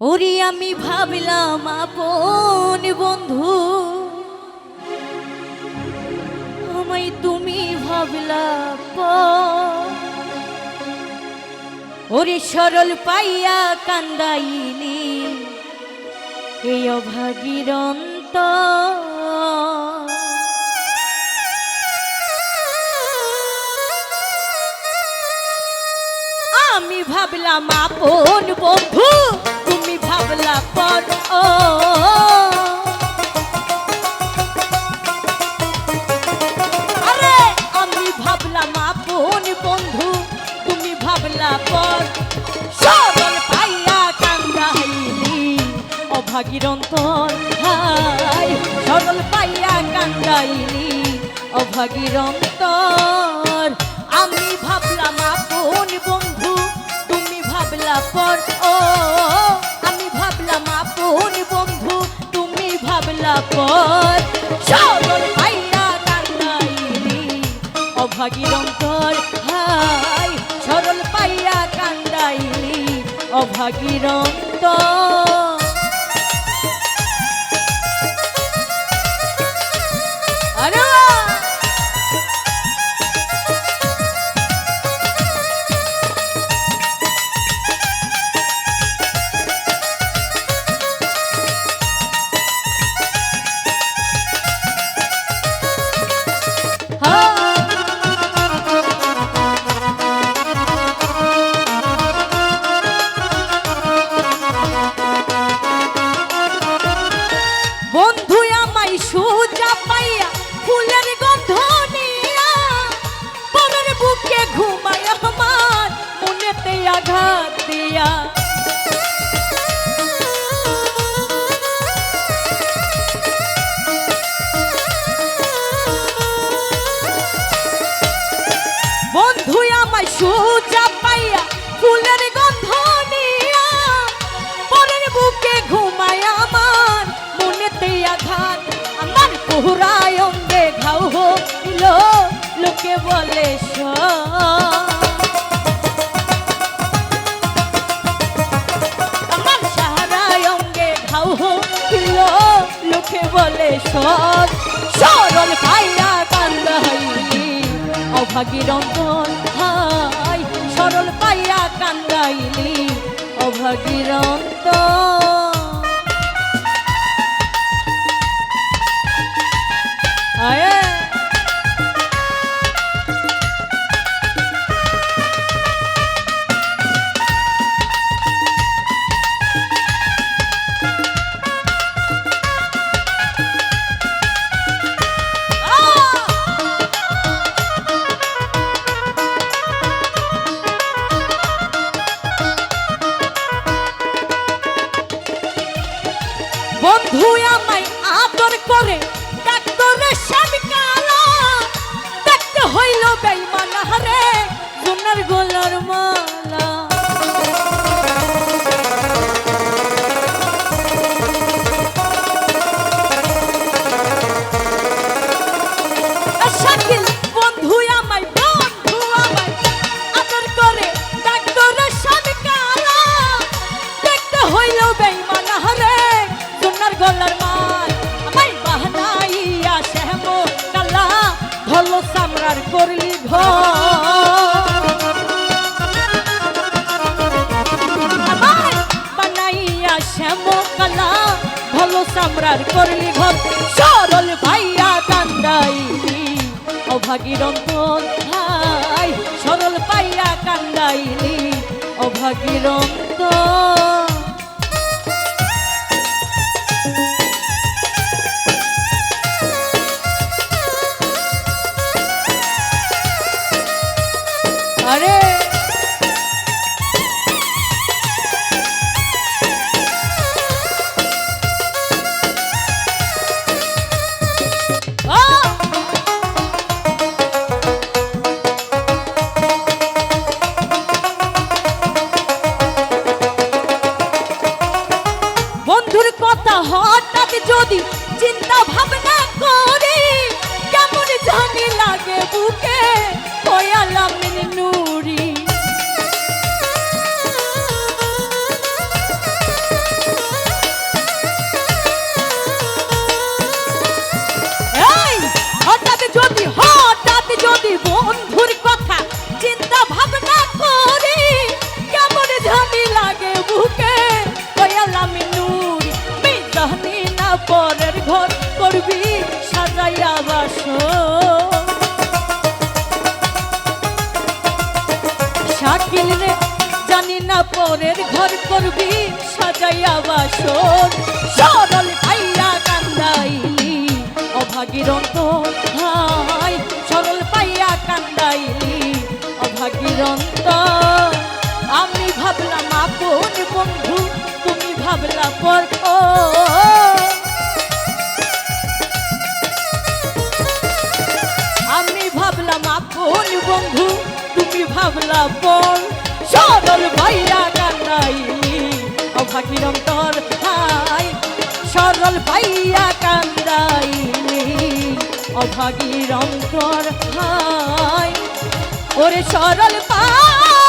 ওরে আমি ভাবলাম আপন বন্ধু আমায় তুমি ভাবলা। ওরে সরল পাইয়া কান্দাইলি এই অভাগীর অন্তর। আমি ভাবলাম আপন বন্ধু ভাবলা পর ও। আরে, আমি ভাবলাম আপন বন্ধু, তুমি ভাবলা পর। সরল পাইয়া কান্দাইলি, অভাগীর অন্তর হাই। সরল পাইয়া কান্দাইলি, অভাগীর আমি ভাবলাম আপন বন্ধু, তুমি ভাবলা পর, ও। পর সরল পাইয়া কান্দাইলি অভাগীর অন্তর হাই সরল পাইয়া কান্দাইলি অভাগীর অন্তর বন্ধু আমায় সুজা পাইয়া ফুলের বলে সব সরল ভাইয়া কান্দাইলি অভাগীর অন্তর হাই সরল পাইয়া কান্দাইলি। গলার মাল। আমায় বাহনাইয়া শ্যাম কালা ধলো শ্যাম কালা ধলো সামরার করলি ঘর। সরল ভাইয়া কান্দাইলি অভাগীর অন্তর ভাই। সরল পাইয়া কান্দাইলি অভাগীর অন্তর あれ。রে। জানি না পরের ঘর করবি, সাজাইয়া বাসর। সরল পাইয়া কান্দাইলি, অভাগীর অন্তর হাই সরল পাইয়া কান্দাইলি, অভাগীর আমি ভাবলাম আপন বন্ধু, তুমি ভাবলা পর। আমি ভাবলাম আপন বন্ধু, তুমি ভাবলা পর অভাগীর অন্তর হাই সরল পাইয়া কান্দাইনি। অভাগীর অন্তর হাই ওরে সরল পায়া